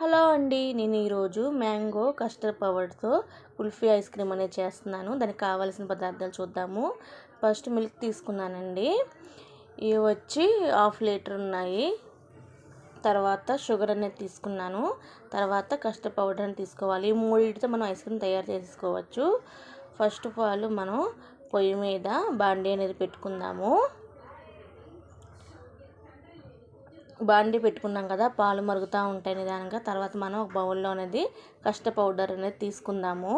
Hello అండి నేను ఈరోజు మ్యాంగో కస్టర్డ్ పవర్తో కుల్ఫీ ఐస్ క్రీమ్ అనేది చేస్తున్నాను. దానికి కావాల్సిన పదార్థాలు చూద్దాము. ఫస్ట్ మిల్క్ తీసుకున్నానండి. ఇవి వచ్చి హాఫ్ లీటర్ ఉన్నాయి. తర్వాత షుగర్ అనేది తీసుకున్నాను. తర్వాత కస్టర్డ్ పౌడర్ అని తీసుకోవాలి. ఈ మూడింటితో మనం ఐస్ క్రీమ్ తయారు చేసుకోవచ్చు. ఫస్ట్ ఆఫ్ ఆల్ మనం పొయ్యి మీద బాండీ అనేది పెట్టుకుందాము. బాండి పెట్టుకున్నాం కదా పాలు మరుగుతూ ఉంటాయి నిదానంగా. తర్వాత మనం ఒక బౌల్లో అనేది కష్ట పౌడర్ అనేది తీసుకుందాము.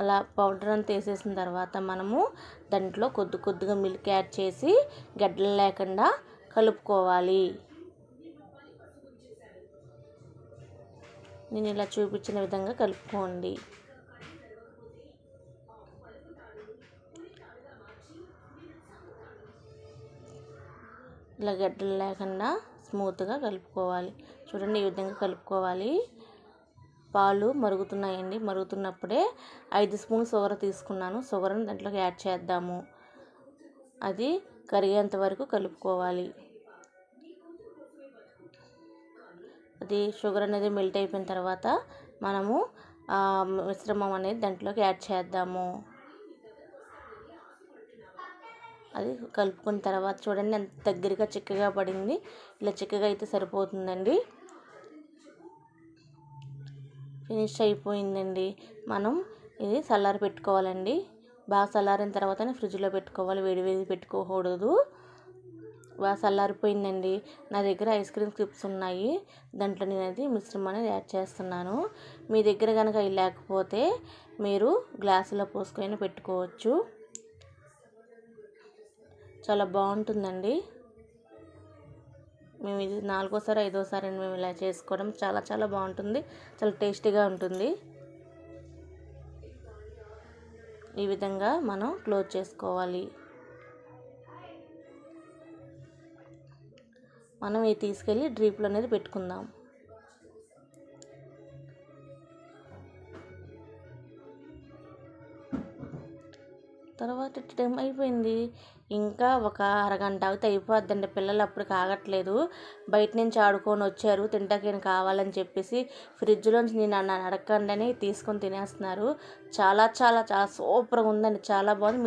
అలా పౌడర్ అంతా వేసేసిన తర్వాత మనము దాంట్లో కొద్ది కొద్దిగా మిల్క్ యాడ్ చేసి గడ్డలు లేకుండా కలుపుకోవాలి. నేను ఇలా చూపించిన విధంగా కలుపుకోండి. ఇలా గడ్డలు లేకుండా స్మూత్గా కలుపుకోవాలి. చూడండి ఈ విధంగా కలుపుకోవాలి. పాలు మరుగుతున్నాయండి. మరుగుతున్నప్పుడే ఐదు స్పూన్ షుగర్ తీసుకున్నాను. షుగర్ని దాంట్లోకి యాడ్ చేద్దాము. అది కరిగేంత వరకు కలుపుకోవాలి. అది షుగర్ అనేది మెల్ట్ అయిపోయిన తర్వాత మనము మిశ్రమం అనేది దాంట్లోకి యాడ్ చేద్దాము. అది కలుపుకున్న తర్వాత చూడండి ఎంత దగ్గరగా చిక్కగా పడింది. ఇలా చిక్కగా అయితే సరిపోతుందండి. ఫినిష్ అయిపోయిందండి. మనం ఇది చల్లారి పెట్టుకోవాలండి. బాగా చల్లారిన తర్వాతనే ఫ్రిడ్జ్లో పెట్టుకోవాలి. వేడి వేడి పెట్టుకోకూడదు. బాగా చల్లారిపోయిందండి. నా దగ్గర ఐస్ క్రీమ్ క్లిప్స్ ఉన్నాయి. దాంట్లో నేను అది మిశ్రమం అనేది యాడ్ చేస్తున్నాను. మీ దగ్గర కనుక అవి లేకపోతే మీరు గ్లాసులో పోసుకొని పెట్టుకోవచ్చు. చాలా బాగుంటుందండి. మేము ఇది నాలుగోసారి ఐదోసారి మేము ఇలా చేసుకోవడం చాలా చాలా బాగుంటుంది. చాలా టేస్టీగా ఉంటుంది. ఈ విధంగా మనం క్లోజ్ చేసుకోవాలి. మనం ఇది తీసుకెళ్ళి డ్రీప్లో అనేది పెట్టుకుందాం. తర్వాత టైం అయిపోయింది. ఇంకా ఒక అరగంట అయితే అయిపోద్దండి. పిల్లలు అప్పుడు కాగట్లేదు. బయట నుంచి ఆడుకొని వచ్చారు. తింటాకేం కావాలని చెప్పేసి ఫ్రిడ్జ్లోంచి నేను నన్ను అడగండి అని తీసుకొని తినేస్తున్నారు. చాలా చాలా చాలా సూపర్గా ఉందండి. చాలా బాగుంది. మీరు